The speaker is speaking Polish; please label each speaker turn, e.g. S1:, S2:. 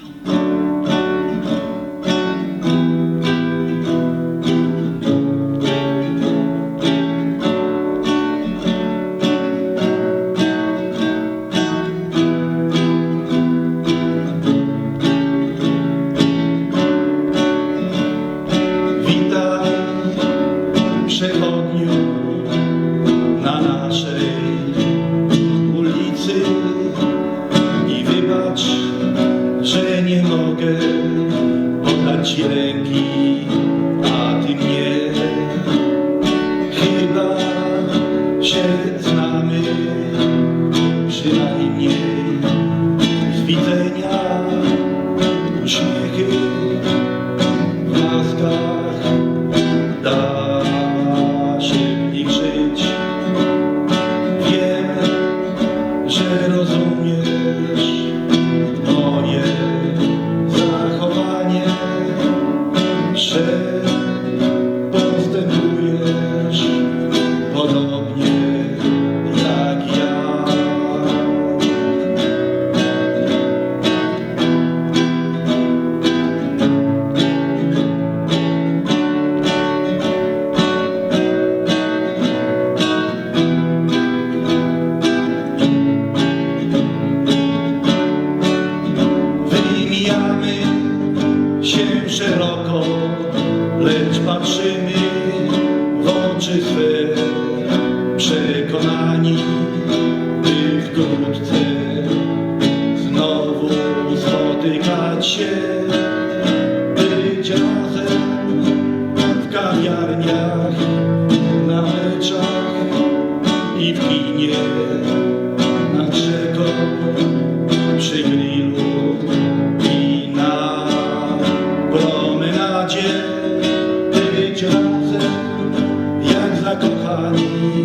S1: Thank you. difficile oczami się szeroko, lecz patrzymy w oczy swe przekonani. honey.